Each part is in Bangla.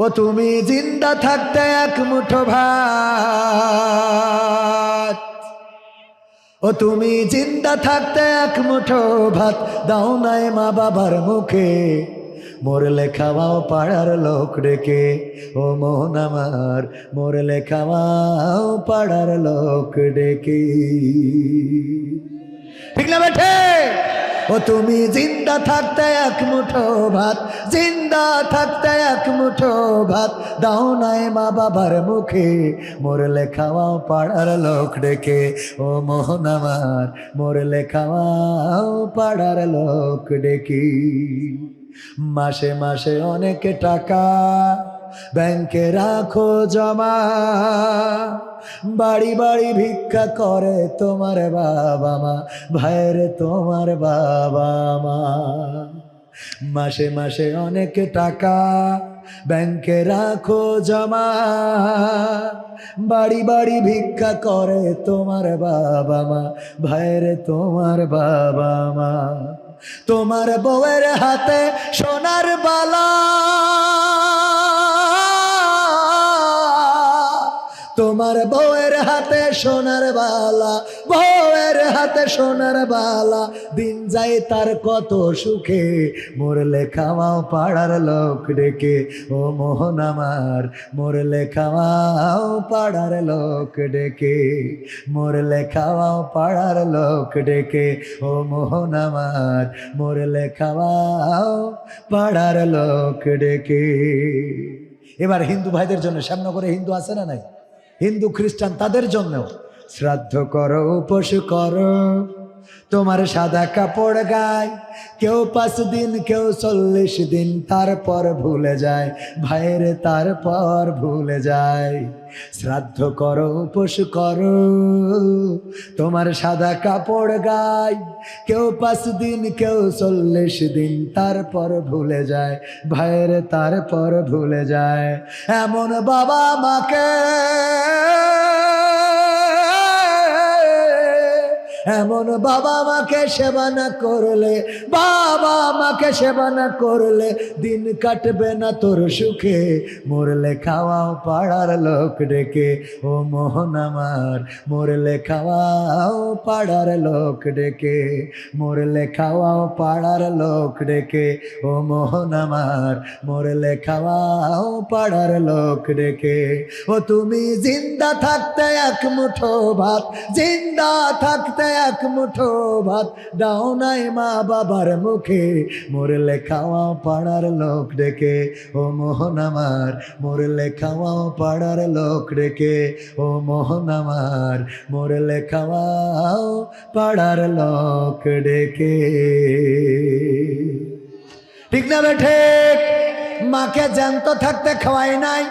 ও তুমি জিন্দা থাকতে এক মুঠো ভাত। ও তুমি জিন্দা থাকতে এক মুঠো ভাত। দাও নাই মা বাবার মুখে, মরলে খাওয়াও পাড়ার লোক ডেকে। ও মোহন আমার, মরলে খাওয়াও পাড়ার লোক ডেকে। ঠিক না বেঠে? ও তুমি জিন্দা থাকতে এক মুঠো ভাত, জিন্দা থাকতে এক মুঠো ভাত। দাও নাই মা বাবার মুখে, মরলে খাওয়াও পাড়ার লোক ডেকে। ও মোহন আমার, মরলে খাওয়াও পাড়ার লোক ডেকে। মাসে মাসে অনেক টাকা ব্যাংকে রাখো জমা। বাড়ি বাড়ি ভিক্ষা করে তোমার বাবা মা, ভাইয়ের তোমার বাবা মা। মাসে মাসে অনেক টাকা ব্যাংকে রাখো জমা। বাড়ি বাড়ি ভিক্ষা করে তোমার বাবা মা, ভাইয়ের তোমার বাবা মা। তোমার বউয়ের হাতে সোনার বালা। তোমার বউয়ের হাতে সোনার বালা, বউয়ের হাতে সোনার বালা। দিন যায় তার কত সুখে, মরলে খাওয়াও পাড়ার লোক ডেকে। ও মোহন আমার, মরলে খাওয়াও পাড়ার লোক ডেকে। মরলে খাওয়াও পাড়ার লোক ডেকে। ও মোহন আমার, মরলে খাওয়াও পাড়ার লোক ডেকে। এবার হিন্দু ভাইদের জন্য শ্যামনগরে হিন্দু আছে না নাই? হিন্দু খ্রিস্টান তাদের জন্যও শ্রাদ্ধ করো উপোস করো। তোমার সাদা কাপড় গায়। কেউ পাঁচ দিন, কেউ চল্লিশ দিন, তারপর ভুলে যায়। ভাইয়ের তারপর ভুলে যায়। শ্রাদ্ধ করো, উপোস করো, তোমার সাদা কাপড় গায়। কেউ পাঁচ দিন, কেউ চল্লিশ দিন, তারপর ভুলে যায়। ভাইয়ের তারপর ভুলে যায়। এমন বাবা মাকে এমন বাবা মাকে সেবা না করলে, বাবা মাকে সেবা না করলে দিন কাটবে না তোর সুখে। মরলে খাওয়াও পাড়ার লোক ডেকে, ও মোহন আমার, মরলে খাওয়াও পাড়ার লোক ডেকে, মরলে খাওয়াও পাড়ার লোক ডেকে, ও মোহন আমার, মরলে খাওয়াও পাড়ার লোক ডেকে। ও তুমি জিন্দা থাকতে এক মুঠো ভাত, জিন্দা থাকতে এক মুঠো ভাত দাও নাই মা বাবার মুখে। মরলে খাওয়াও পাড়ার লোক ডেকে, ও মোহন আমার। মরলে খাওয়াও পাড়ার লোক ডেকে, ও মোহন আমার। মরলে খাওয়াও পাড়ার লোক ডেকে। ঠিক না বেঠে মাকে জ্যান্ত থাকতে খাওয়াই নাই,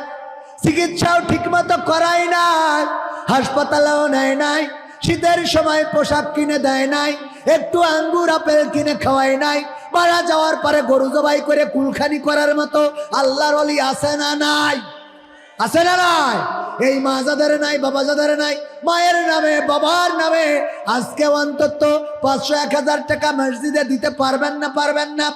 চিকিৎসাও ঠিক মতো করাই নাই, হাসপাতালেও নেয় নাই। শীতের সময় পোশাক কিনে দেয় নাই, একটু আঙ্গুর, আপেল কিনে খাওয়াই নাই, মারা যাওয়ার পরে গরু জবাই করে কুলখানি করার মতো আল্লাহর অলি আছে না নাই? আছে না নাই? এই মা যাদের নাই, বাবা যাদের নাই, মায়ের নামে, বাবার নামে আজকে অন্তত পাঁচশো, এক হাজার টাকা মসজিদে দিতে পারবেন না পারবেন না।